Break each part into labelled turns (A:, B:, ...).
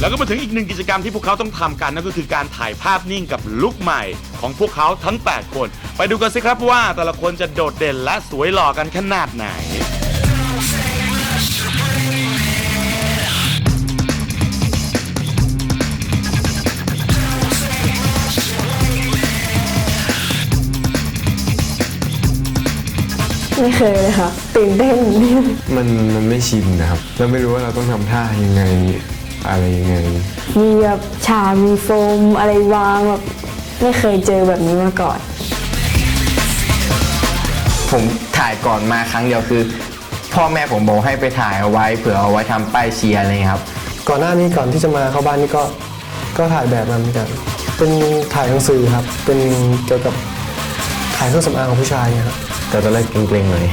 A: แล้วก็มาถึงอีกหนึ่งกิจกรรมที่พวกเขาต้องทำกันนั่นก็คือการถ่ายภาพนิ่งกับลุคใหม่ ของพวกเขาทั้ง 8 คน ไปดูกันสิครับว่าแต่ละคนจะโดดเด่นและสวยหล่อกันขนาดไหน
B: ไม่เคยเลยค่ะตื่นเต้น
C: มันมันไม่ชินนะครับ เราไม่รู้ว่าเราต้องทำท่ายังไง อะไรยังไง
B: มีแบบชามีโฟมอะไรวางแบบไม่เคยเจอแบบนี้มาก่อน
D: ผมถ่ายก่อนมาครั้งเดียวคือ พ่อแม่ผมบอกให้ไปถ่ายเอาไว้เผื่อเอาไว้ทำป้ายเชียร์อะไรเงี้ยครับ
E: ก่อนหน้านี้ก่อนที่จะมาเข้าบ้านนี่ก็ก็ถ่ายแบบมาเหมือนกัน เป็นถ่ายหนังสือครับ เป็นเกี่ยวกับขายเครื่องสำอางของผู้ชายเนี่ยครับ
C: แต่ตอนแรกเกรงๆหน่อย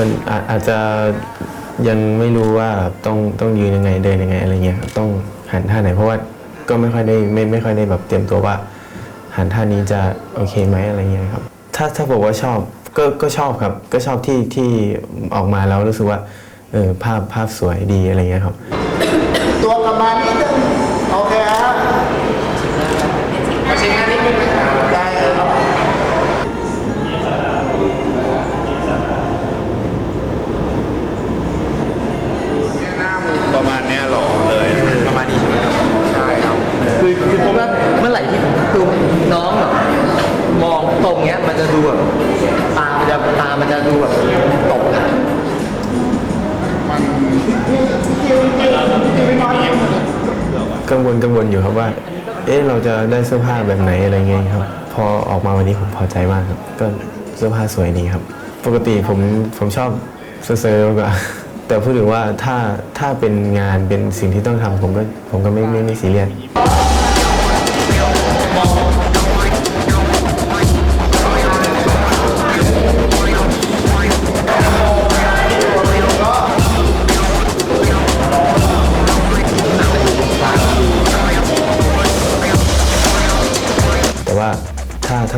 C: มันอาอาจจะยังไม่รู้ว่าต้องต้องยืนยังไงเดินยังไงอะไรเงี้ยครับต้องหันท่าไหน เพราะว่าก็ไม่ค่อยได้ไม่ไม่ค่อยได้แบบเตรียมตัวว่า หันท่านี้จะโอเคไหมอะไรเงี้ยครับ ถ้าถ้าบอกว่าชอบก็ก็ชอบครับ ก็ชอบที่ที่ออกมาแล้วรู้สึกว่าเออภาพภาพสวยดีอะไรเงี้ยครับ
F: ตัวประมาณนิ
C: สื้อผ้าแบบไหนอะไรเงี้ยครับ พอออกมาวันนี้ผมพอใจมากครับ ก็เสื้อผ้าสวยดีครับ ปกติผมผมชอบเซอร์ๆมากกว่าแต่พูดถึงว่าถ้าถ้าเป็นงานเป็นสิ่งที่ต้องทำผมก็ผมก็ไม่ไม่ไม่ซีเรียส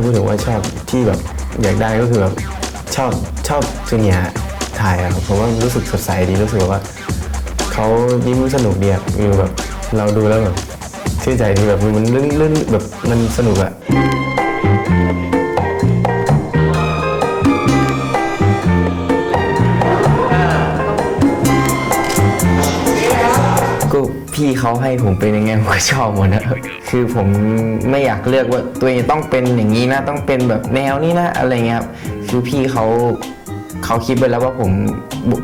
C: พูดถึงว่าชอบที่แบบอยากได้ก็คือแบบชอบชอบจูเนียร์ถ่ายอะครับผมว่ารู้สึกสดใสดีรู้สึกแบบว่าเขายิ้มสนุกดีอะมีแบบเราดูแล้วแบบชื่นใจดีแบบมันลื่นลื่นแบบมันสนุกอะ ก็พี่เขาให้ผมเป็นยังไงผมก็ชอบหมดนะคือผมไม่อยากเลือกว่าตัวเองต้องเป็นอย่างนี้นะ ต้องเป็นแบบแนวนี้นะอะไรเงี้ยครับคือพี่เขาเขาคิดไปแล้วว่าผม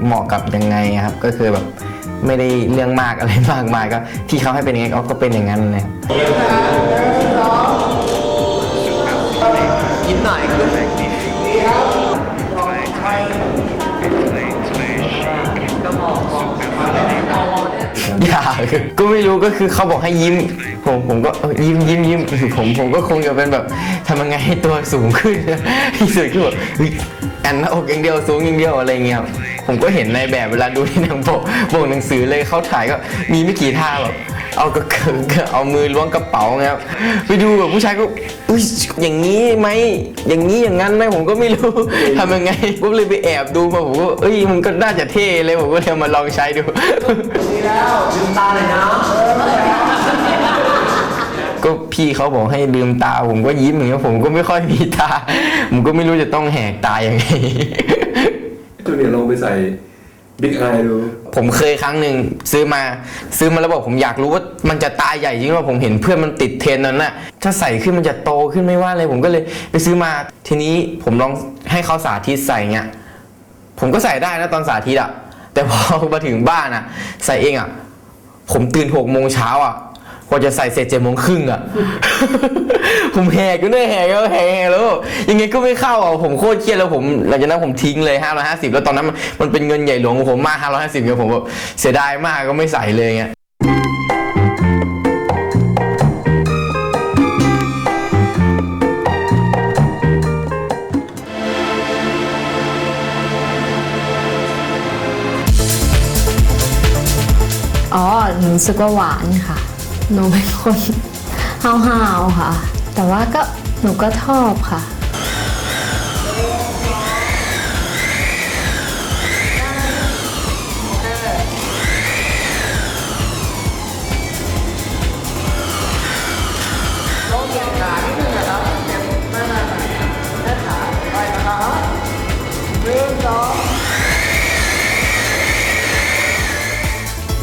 C: เหมาะกับยังไงครับ ก็คือแบบไม่ได้เรื่องมากอะไรมากมายก็ที่เขาให้เป็นยังไงเขาก็เป็นอย่างนั้นเลย
D: ยิ้มหน่อย ก็ไม่รู้ก็คือเขาบอกให้ยิ้ม ผมผมก็ยิ้มยิ้มยิ้มผมผมก็คงจะเป็นแบบทำยังไงให้ตัวสูงขึ้นที่สุดคือแบบเฮ้ยแอนหน้าอกอย่างเดียวสูงอย่างเดียวอะไรเงี้ยครับ ผมก็เห็นในแบบเวลาดูในหนังโปกโปกหนังสือเลยเขาถ่ายก็มีไม่กี่ท่าแบบเอากระเกิงเอามือล้วงกระเป๋าเงี้ยครับไปดูแบบผู้ชายก็อุ้ยอย่างนี้ไหมอย่างนี้อย่างนั้นไหมผมก็ไม่รู้ทำยังไงผมเลยไปแอบดูมาผมก็เอ้ยมันก็น่าจะเท่เลยผมก็เลยเอามาลองใช้ดูก็พี่เขาบอกให้ลืมตา ผมก็ยิ้มอย่างเงี้ยผมก็ไม่ค่อยมีตา ผมก็ไม่รู้จะต้องแหกตายังไง
G: จูเนียร์ลองไปใส่บิ๊กไอดู
D: ผมเคยครั้งหนึ่งซื้อมาซื้อมาแล้วบอกผมอยากรู้ว่ามันจะตาใหญ่จริงว่าผมเห็นเพื่อนมันติดเทรนนั้นน่ะถ้าใส่ขึ้นมันจะโตขึ้นไม่ว่าเลยผมก็เลยไปซื้อมาทีนี้ผมลองให้เขาสาธิตใส่เงี้ยผมก็ใส่ได้นะตอนสาธิตอะแต่พอมาถึงบ้านอะใส่เองอะผมตื่นหกโมงเช้าอะ กว่าจะใส่เสร็จเจ็ดโมงครึ่งอะ ผมแหกก็ได้แหกก็แหกแล้วยังไงก็ไม่เข้าอะผมโคตรเครียดแล้วผมหลังจากนั้นผมทิ้งเลย550แล้วตอนนั้นมันเป็นเงินใหญ่หลวงของผมมาก550เนี่ยผมแบบเสียดายมากก็ไม่ใส่เลยเงี้ย
H: อ๋อหนูรู้สึกว่าหวานค่ะ หนูเป็นคนห้าวๆค่ะ แต่ว่าก็หนูก็ชอบค่ะ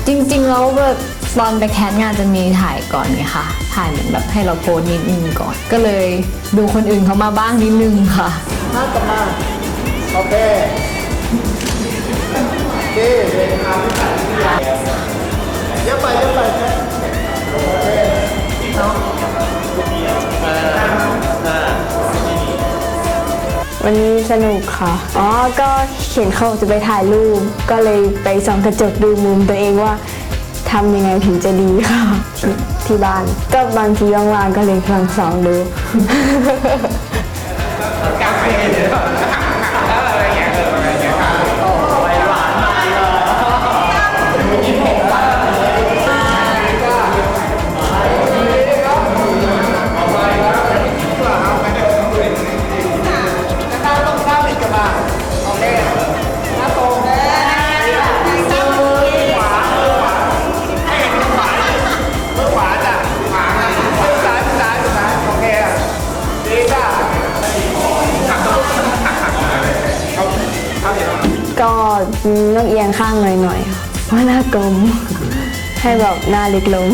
H: จริงๆแล้วแบบ ตอนไปแคสงานจะมีถ่ายก่อนไงค่ะถ่ายเหมือนแบบให้เราโพสนิดนึงก่อน ก็เลยดูคนอื่นเขามาบ้างนิดนึงค่ะ
F: มากลับมาโอเคโอเคเดินทางที่ตัดที่ยาวเยอะไปเยอะไปโอเคเนาะ
H: วันนี้สนุกค่ะ อ๋อ ก็เห็นเขาจะไปถ่ายรูป ก็เลยไปส่องกระจกดูมุมตัวเองว่า ทำยังไงถึงจะดีค่ะ ที่บ้าน ก็บางทีว่างๆก็เลยลองสองดู
F: ต้องเอีย
H: งข้างหน่อยๆค่ะเพราะหน้ากลม ให้แบบหน้าเล็กลง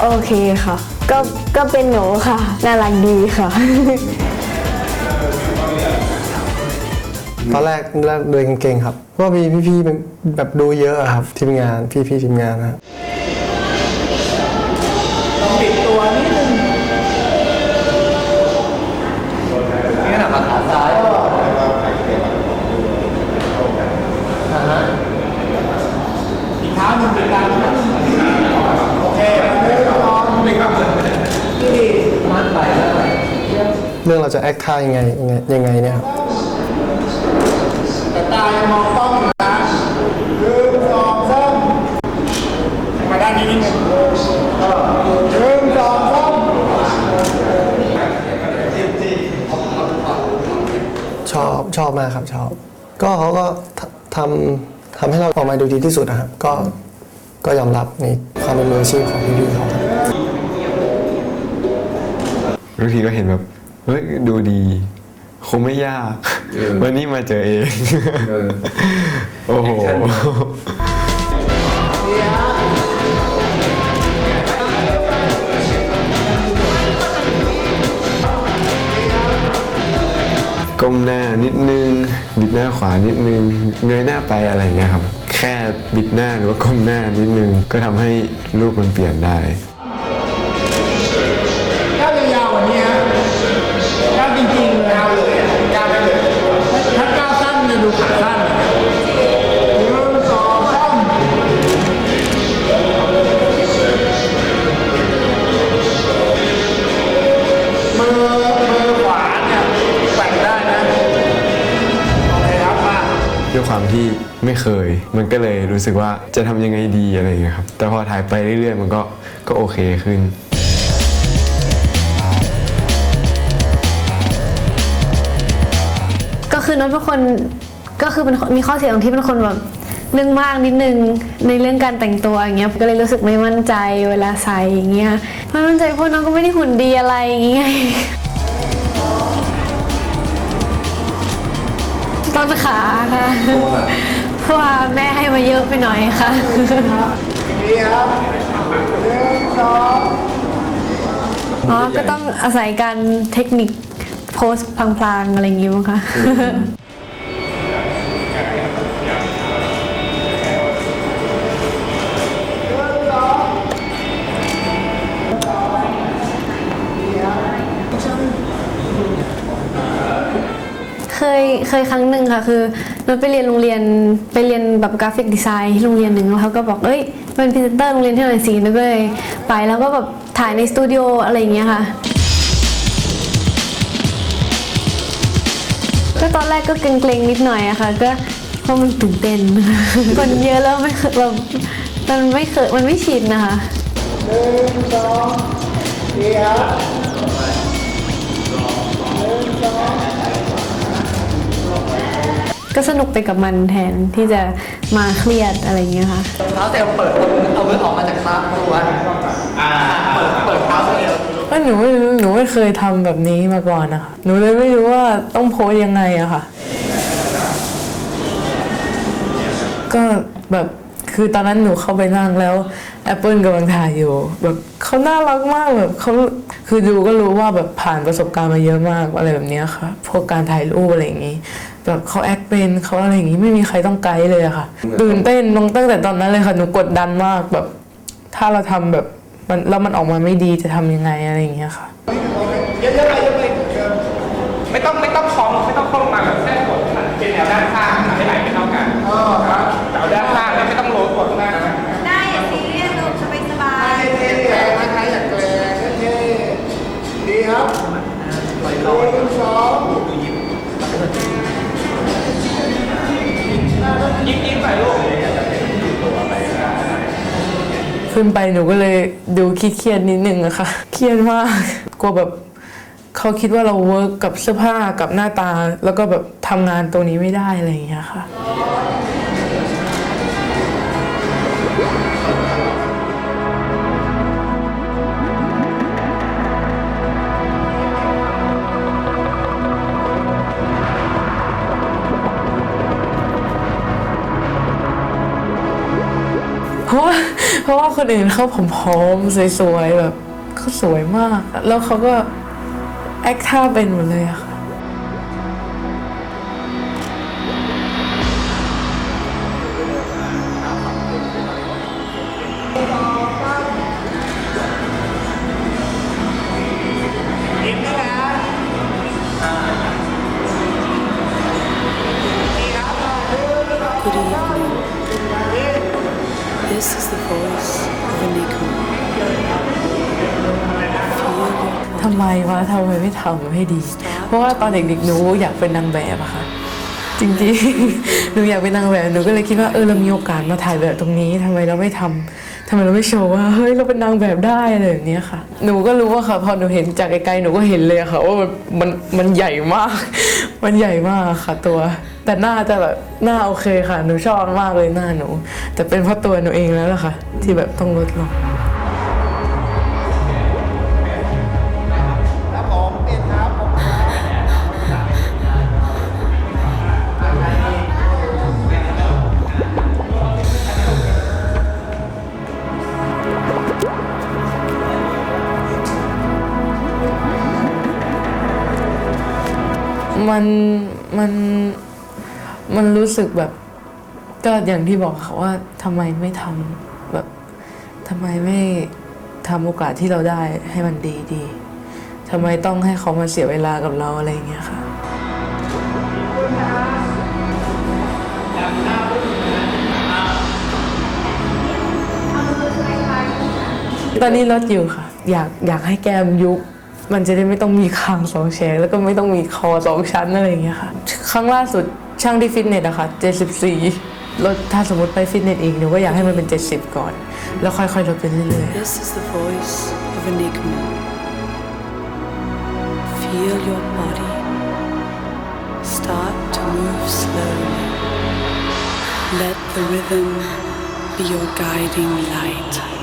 H: โอเคค่ะ ก็ก็เป็นหนูค่ะ น่ารักดีค่ะ
E: ตอนแรกแรกเดินเก่งๆครับเพราะว่ามีพี่ๆเป็นแบบดูเยอะอะครับทีมงานพี่ๆทีมงานนะครับ
F: ลองบิดตัวนิดนึงนี่ขนาดมาขาซ้ายก็อ่าฮะอีกเท้าหนึ่งบิดตามนะโอเคมือลองนี่ดีมัดไปแล้ว
E: เรื่องเราจะแอ คท่ายังไงยังไงยังไงเนี่ยครับ
F: แต่ตายังมองกล้องอยู่นะหนึ่งสองสามมาด้านนี้นิดนึงเออหนึ่งสองสาม
E: ชอบชอบมากครับชอบ ก็เขาก็ททำทำให้เราออกมาดูดีที่สุดนะครับก็ก็ยอมรับในความเป็นมืออาชีพของพี่ๆเขาครับ
I: บางทีก็เห็นแบบ เฮ้ยดูดี คงไม่ยากวันนี้มาเจอเองโอ้โหก้มหน้านิดนึง บิดหน้าขวานิดนึง เงยหน้าไปอะไรอย่างเงี้ยครับ แค่บิดหน้าหรือว่าก้มหน้านิดนึง ก็ทำให้รูปมันเปลี่ยนได้ ด้วยความที่ไม่เคย มันก็เลยรู้สึกว่าจะทำยังไงดีอะไรอย่างเงี้ยครับ แต่พอถ่ายไปเรื่อยๆ มันก็ก็โอเคขึ้น
H: ก็คือน้องเป็นคนก็คือเป็นมีข้อเสียตรงที่เป็นคนแบบเรื่งมากนิดนึงในเรื่องการแต่งตัวอย่างเงี้ยก็เลยรู้สึกไม่มั่นใจเวลาใส่อย่างเงี้ยไม่มั่นใจเพราะน้องก็ไม่ได้หุ่นดีอะไรอย่างเงี้ย ต้นขาค่ะเพราะว่าแม่ให้มาเยอะไปหน่อยค่ะ
F: ดีครับหนึ่งสอง
H: อ๋อ ก็ต้องอาศัยการเทคนิคโพสพลางๆอะไรอย่างงี้มั้งคะ
B: เคยครั้งหนึ่งค่ะ คือเราไปเรียนโรงเรียนไปเรียนแบบกราฟิกดีไซน์ที่โรงเรียนหนึ่งแล้วเขาก็บอกเอ้ยเป็นพรีเซนเตอร์โรงเรียนที่หน่อยสิแล้วก็เลยไปแล้วก็แบบถ่ายในสตูดิโออะไรอย่างเงี้ยค่ะก็ตอนแรกก็เกรงๆนิดหน่อยอะค่ะ ก็เพราะมันตื่นเต้นคนเยอะแล้วไม่เคยแบบมันไม่เคยมันไม่ชินนะคะ ก็สนุกไปกับมันแทนที่จะมาเครียดอะไรอย่างเงี้ยค่ะ
F: เท้าเซลล์เปิดเอามือออกมาจากซับตัวเปิดเปิดเท้าเซลล์
J: ก็หนูไม่รู้หนูไม่เคยทำแบบนี้มาก่อนนะคะหนูเลยไม่รู้ว่าต้องโพสยังไงอะค่ะ ก็แบบคือตอนนั้นหนูเข้าไปนั่งแล้ว Apple กำลังถ่ายอยู่ แบบเขาน่ารักมากแบบเขาคือดูก็รู้ว่าแบบผ่านประสบการณ์มาเยอะมากอะไรแบบเนี้ยค่ะพวกการถ่ายรูปอะไรอย่างงี้ แบบเขาแอคเป็นเขาอะไรอย่างงี้ไม่มีใครต้องไกด์เลยอะค่ะตื่นเต้นตั้งแต่ตอนนั้นเลยค่ะหนูกดดันมากแบบ ถ้าเราทำแบบมันแล้วมันออกมาไม่ดีจะทำยังไงอะไรอย่างเงี้ยค่ะ
F: เยอะๆไปเยอะไปไม่ต้องไม่ต้องคล้องไม่ต้องคล้องมาแบบแค่กดเป็นแนวด้านข้างให้ไหลไม่เท่ากันอ๋อครับแต่ด้านข้างไม่ต้องโรยกดหน้านะ
K: ได้อย่าซีเรียสลูกสบายสบาย
F: เท่ๆนะใครอยากแกลงเท่ๆดีครับหนึ่งสองยิ้ม ยิ้มๆใส่ลูก
J: ขึ้นไปหนูก็เลยดูเครียดนิดนึงอะค่ะ เครียดมากกลัวแบบเขาคิดว่าเราเวิร์กกับเสื้อผ้ากับหน้าตา แล้วก็แบบทำงานตรงนี้ไม่ได้อะไรอย่างเงี้ยค่ะ เพราะว่าเพราะว่าคนอื่นเขาผมพอมสวยๆแบบเขาสวยมาก แล้วเขาก็แอคท่าเป็นหมดเลยอะค่ะ
L: Good This is the voice of Enigma. Feel your
J: ทำไมวะทำไมไม่ทำให้ดี เพราะว่าตอนเด็กๆหนูอยากเป็นนางแบบอะค่ะ จริงๆ หนูอยากเป็นนางแบบหนูก็เลยคิดว่าเออเรามีโอกาสมาถ่ายแบบตรงนี้ทำไมเราไม่ทำทำไมเราไม่โชว์ว่าเฮ้ยเราเป็นนางแบบได้อะไรแบบเนี้ยค่ะ หนูก็รู้ว่าค่ะพอหนูเห็นจากไกลๆหนูก็เห็นเลยค่ะว่ามันมันใหญ่มาก มันใหญ่มากค่ะตัว แต่หน้าจะแบบหน้าโอเคค่ะ หนูชอบมากเลยหน้าหนู แต่เป็นเพราะตัวหนูเองแล้วล่ะค่ะ ที่แบบต้องลดลง
F: ครันมั
J: น มันรู้สึกแบบก็อย่างที่บอกค่ะว่าทำไมไม่ทำแบบทำไมไม่ทำโอกาสที่เราได้ให้มันดีดีทำไมต้องให้เขามาเสียเวลากับเราอะไรอย่างเงี้ยค่ะตอนนี้ลดอยู่ค่ะ อยากอยากให้แกมยุบมันจะได้ไม่ต้องมีคางสองแฉกแล้วก็ไม่ต้องมีคอสองชั้นอะไรอย่างเงี้ยค่ะ ครั้งล่าสุด ช่างที่ฟิตเนสอะค่ะ74ลดถ้าสมมติไปฟิตเนสอีกหนูก็อยากให้มันเป็น 70 ก่อน แล้วค่อยๆลดไปเรื่อยๆ
L: This is the voice of Enigma. Feel your body start to move slowly. Let the rhythm be your guiding light.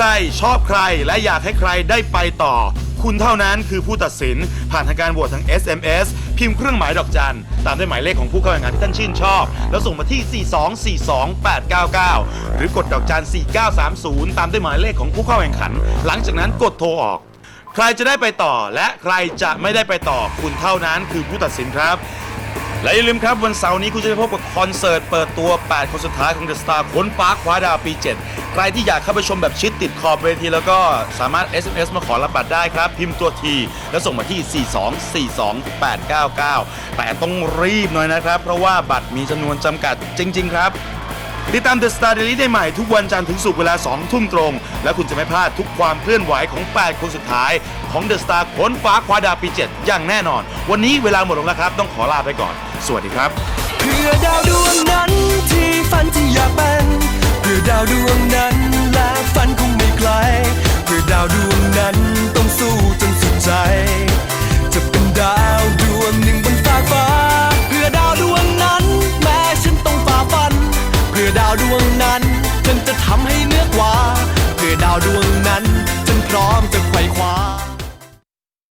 A: รักใครชอบใคร และอยากให้ใครได้ไปต่อ คุณเท่านั้นคือผู้ตัดสินผ่านทางการโหวตทาง SMS พิมพ์เครื่องหมายดอกจัน ตามด้วยหมายเลขของผู้เข้าแข่งขันที่ท่านชื่นชอบ แล้วส่งมาที่ 4242899 หรือกดดอกจัน 4930 ตามด้วยหมายเลขของผู้เข้าแข่งขัน หลังจากนั้นกดโทรออก ใครจะได้ไปต่อและใครจะไม่ได้ไปต่อ คุณเท่านั้นคือผู้ตัดสินครับ และอย่าลืมครับวันเสาร์นี้คุณจะได้พบกับคอนเสิร์ตเปิดตัว 8 คนสุดท้ายของ The Star ค้นฟ้าคว้าดาวปี 7 ใครที่อยากเข้าไปชมแบบชิดติดขอบเวทีแล้วก็สามารถ SMS มาขอรับบัตรได้ครับ พิมพ์ตัวที แล้วส่งมาที่ 4242899 แต่ต้องรีบหน่อยนะครับ เพราะว่าบัตรมีจำนวนจำกัดจริง ๆ ครับติดตาม The Star Daily ได้ใหม่ทุกวันจันทร์ถึงศุกร์เวลา 2 ทุ่มตรง และคุณจะไม่พลาดทุกความเคลื่อนไหวของ 8 คนสุดท้ายของ The Star ค้นฟ้าคว้าดาวปี 7 อย่างแน่นอน วันนี้เวลาหมดลงแล้วครับ ต้องขอลาไปก่อน สวัสดีครับ
M: เพื่อดาวดวงนั้นที่ฝันที่อยากเป็นเพื่อดาวดวงนั้นและฝันคงไม่ไกลเพื่อดาวดวงนั้นต้องสู้จนสุดใจ จะเป็นดาวดวงหนึ่งบนฟ้าฟ้าเพื่อดาวดวงนั้น แม้ฉันต้องฝ่าฟัน เพื่อดาวดวงนั้นฉันจะทำให้เนื้อกว่า เพื่อดาวดวงนั้นฉันพร้อมจะไขว่คว้า